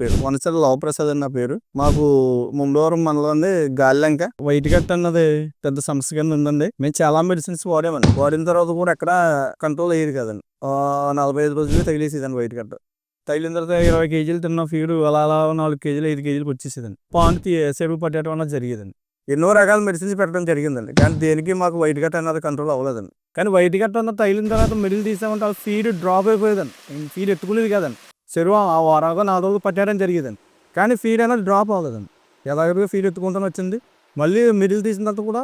పేరు. వనసల లవప్రసాద్ అని నా పేరు. మాకు ముండవరం మండలంది గాలిలంక. వైట్ కట్ అన్నది పెద్ద సమస్య కింద ఉందండి. మేము చాలా మెడిసిన్స్ వాడామండి. వాడిన తర్వాత కూడా ఎక్కడ కంట్రోల్ అయ్యేది కదండి. నలభై ఐదు రోజులు తగిలేసేదండి వైట్ కట్. తగిలిన తర్వాత ఇరవై కేజీలు తిన్న ఫీడ్ అలా అలా నాలుగు కేజీలు ఐదు కేజీలకు వచ్చేసేదండి. పాన్ సేపు పట్టేయడం అన్నది జరిగేదండి. ఎన్నో రకాల మెడిసిన్స్ పెట్టడం జరిగిందండి. కానీ దేనికి మాకు వైట్ గట్ అన్నది కంట్రోల్ అవ్వలేదండి. కానీ వైట్ కట్ అన్నది తగిలిన తర్వాత మిడిల్ తీసామంటే ఆ ఫీడ్ డ్రాప్ అయిపోయేదండి. ఫీడ్ ఎత్తుకునేది కదండి. చెరువు ఆ వారాగా నాలుగు రోజులు పట్టేయడం జరిగేదండి. కానీ ఫీడ్ అనేది డ్రాప్ అవ్వలేదండి. ఎలాగో ఫీడ్ ఎత్తుకుంటూనే వచ్చింది. మళ్ళీ మిడిల్ తీసిన తర్వాత కూడా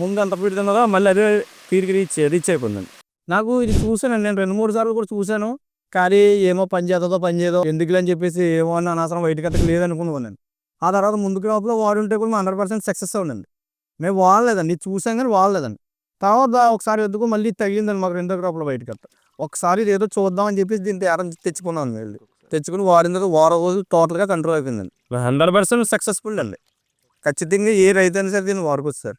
ముందు ఎంత ఫీడ్ తిన్నదో మళ్ళీ అదే ఫీడ్కి రీచ్ రీచ్ అయిపోయిందండి. నాకు ఇది చూశానండి. నేను రెండు మూడు సార్లు కూడా చూశాను. కానీ ఏమో పని చేస్తుందో పని చేయదో ఎందుకులే అని చెప్పేసి ఏమో అని అనవసరం వైట్ కట్టకు లేదనుకున్నాను నేను ఆ తర్వాత ముందుకు లోపల వాడుంటే కూడా హండ్రెడ్ పర్సెంట్ సక్సెస్ అవునండి మేము వాడలేదండి. చూసాం కానీ వాడలేదండి. తర్వాత ఒకసారి ఎందుకు మళ్ళీ తగిలిందండి మాకు రెండో క్రాప్లో వైట్ కట్ట ఒకసారి ఇది ఏదో చూద్దాం అని చెప్పేసి దీన్ని తేరం తెచ్చుకున్నాను వెళ్ళి తెచ్చుకుని వాడిన తర్వాత వారం రోజులు టోటల్గా కంట్రోల్ అయిపోయిందండి. హండ్రెడ్ పర్సెంట్ సక్సెస్ఫుల్ అండి. ఖచ్చితంగా ఏ రైతు అయినా సరే దీన్ని వాడుకోవచ్చు సార్.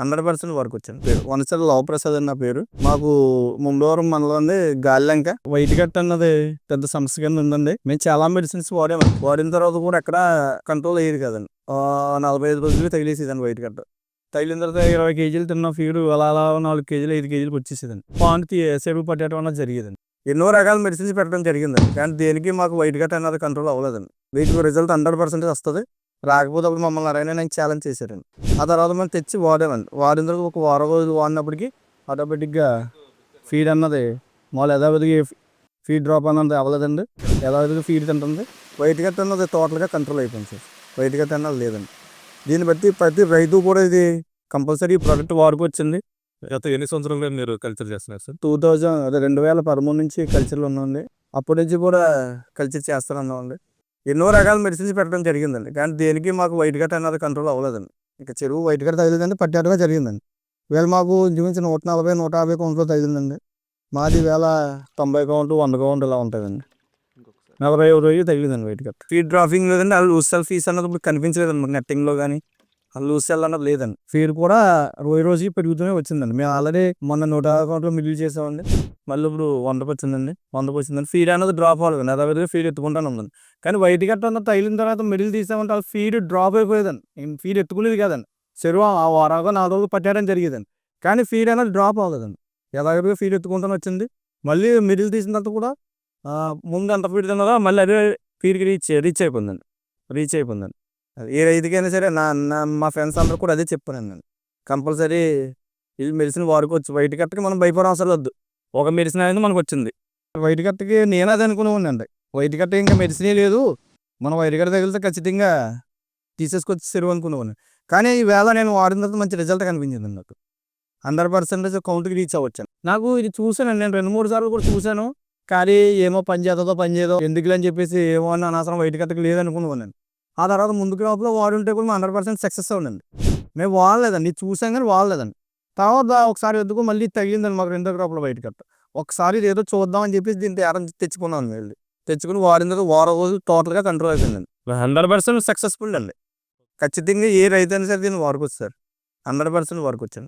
హండ్రెడ్ పర్సెంట్ వరకు వచ్చాను పేరు వనసల లవప్రసాద్ అని నా పేరు. మాకు ముండవరం మండలంది గాలిలంక. వైట్ కట్ అన్నది పెద్ద సమస్య కింద ఉందండి. మేము చాలా మెడిసిన్స్ వాడామండి. వాడిన తర్వాత కూడా ఎక్కడ కంట్రోల్ అయ్యేది కదండి. ఆ, నలభై ఐదు రోజులు తగిలేసేదండి వైట్ కట్. తగిలిన తర్వాత ఇరవై కేజీలు తిన్న ఫీడ్ అలా అలా నాలుగు కేజీలు ఐదు కేజీలకు వచ్చేసేదండి. పాన్ సేపు పట్టేయడం అన్నది జరిగేదండి. ఎన్నో రకాల మెడిసిన్స్ పెట్టడం జరిగిందండి. కానీ దేనికి మాకు వైట్ గట్ అన్నది కంట్రోల్ అవ్వలేదండి. వీటికి రిజల్ట్ హండ్రెడ్ పర్సెంటేజ్ వస్తుంది. రాకపోతే అప్పుడు మమ్మల్ని నారాయణ నాకు ఛాలెంజ్ చేశారండి. ఆ తర్వాత మేము తెచ్చి వాడామండి వాడిన తర్వాత ఒక వారం రోజులు వాడినప్పటికీ ఆటోమేటిక్గా ఫీడ్ అన్నది మామూలు యథావిధిగా ఫీడ్ డ్రాప్ అన్నది అవ్వలేదండి. యథావిధిగా ఫీడ్ తింటుంది. వైట్ గట్ అన్నది టోటల్గా కంట్రోల్ అయిపోయింది సార్. వైట్ గట్ అన్నది లేదండి. దీన్ని బట్టి ప్రతి రైతు కూడా ఇది కంపల్సరీ ప్రోడక్ట్ వాడుకోవచ్చండి గత ఎన్ని సంవత్సరాలుగా మీరు కల్చర్ చేస్తున్నారు సార్? టూ థౌజండ్ అదే రెండు వేల పదమూడు నుంచి కల్చర్లో ఉన్నామండి. అప్పటి నుంచి కూడా కల్చర్ చేస్తున్నామండి ఎన్నో రకాల మెడిసిన్స్ పెట్టడం జరిగిందండి. కానీ దేనికి మాకు వైట్ కట్ అన్నది కంట్రోల్ అవ్వలేదండి. ఇంకా చెరువు వైట్ కట్ తగిలిందండి పట్టేటగా జరిగిందండి. వేళ మాకు ఇంచుమించు నూట నలభై నూట యాభై కౌంట్లో తగిలిందండి. మాది వేళ తొంభై కౌంట్ వంద కౌంట్ ఇలా ఉంటుందండి నలభై రోజు తగిలిందండి వైట్ కట్ ఫీడ్ డ్రాపింగ్ లేదండి అది లూజ్ సెల్ ఫీస్ అన్నది ఇప్పుడు కనిపించలేదండి మాకు నెట్టింగ్లో కానీ ఆ లూజ్ సెల్ అన్నది లేదండి. ఫీడ్ కూడా రోజు రోజుకి పెరుగుతూనే వచ్చిందండి. మేము ఆల్రెడీ మొన్న నూట యాభై కౌంట్లో మిడిల్ చేసామండి. మళ్ళీ ఇప్పుడు వందకు వచ్చిందండి వందకు వచ్చిందండి ఫీడ్ అనేది డ్రాప్ అవ్వలేదు అదే ఫీడ్ ఎత్తుకుంటానే ఉందండి. కానీ వైట్ అన్న తగిలిన తర్వాత మిడిల్ తీసామంటే ఆ ఫీడ్ డ్రాప్ అయిపోయేదండి. ఫీడ్ ఎత్తుకునేది కాదండి. చెరువు ఆ వారాగా నాలుగు రోజులు పట్టేయడం జరిగేదండి. కానీ ఫీడ్ అనేది డ్రాప్ అవ్వలేదండి. ఎలాగో ఫీడ్ ఎత్తుకుంటానే వచ్చింది. మళ్ళీ మిడిల్ తీసిన తర్వాత కూడా ముందు ఎంత ఫీడ్ తిన్నదో? మళ్ళీ అదే ఫీడ్కి రీచ్ రీచ్ అయిపోయిందండి. రీచ్ అయిపోయిందండి. ఏ రైతుకైనా సరే నా నా మా ఫ్రెండ్స్ అందరూ కూడా అదే చెప్పాను నేను. కంపల్సరీ ఇది మెడిసిన్ వాడుకోవచ్చు. వైట్ కట్టకి మనం భయపడడం అవసరం వద్దు ఒక మెడిసిన్ అనేది మనకు వచ్చింది. వైట్ కట్టకి నేను అది అనుకున్నానండి వైట్ కట్ట ఇంకా మెడిసినే లేదు. మనం వైట్ కట్ట తగిలితే ఖచ్చితంగా తీసేసుకొచ్చి సెరువు అనుకున్నాను కానీ ఈ వేళ నేను వాడిన తర్వాత మంచి రిజల్ట్ కనిపించింది నాకు. హండ్రెడ్ పర్సెంటేజ్ కౌంట్కి రీచ్ అవ్వచ్చాను నాకు ఇది చూశానండి. నేను రెండు మూడు సార్లు కూడా చూశాను. కానీ ఏమో పని చేస్తుందో పని చేయదో ఎందుకులే అని చెప్పేసి ఏమో అని అనవసరం వైట్ కట్టకి లేదనుకున్నాను నేను. ఆ తర్వాత ముందు క్రాప్లో వాడుంటే కూడా హండ్రెడ్ పర్సెంట్ సక్సెస్ అవునండి మేము వాడలేదండి చూసాం కానీ వాడలేదండి. తర్వాత ఒకసారి ఎందుకు మళ్ళీ తగిలిందండి మాకు రెండో క్రాప్లో బయట కట్ట ఒకసారి ఏదో చూద్దాం అని చెప్పేసి దీన్ని తేరం తెచ్చుకున్నాను వెళ్ళి తెచ్చుకుని వాడిన తర్వాత వారం రోజులు టోటల్గా కంట్రోల్ అయిపోయిందండి. హండ్రెడ్ పర్సెంట్ సక్సెస్ఫుల్ అండి. ఖచ్చితంగా ఏ రైతు అయినా సరే దీన్ని వాడుకోవచ్చు సార్. Hundred percent వాడుకోవచ్చండి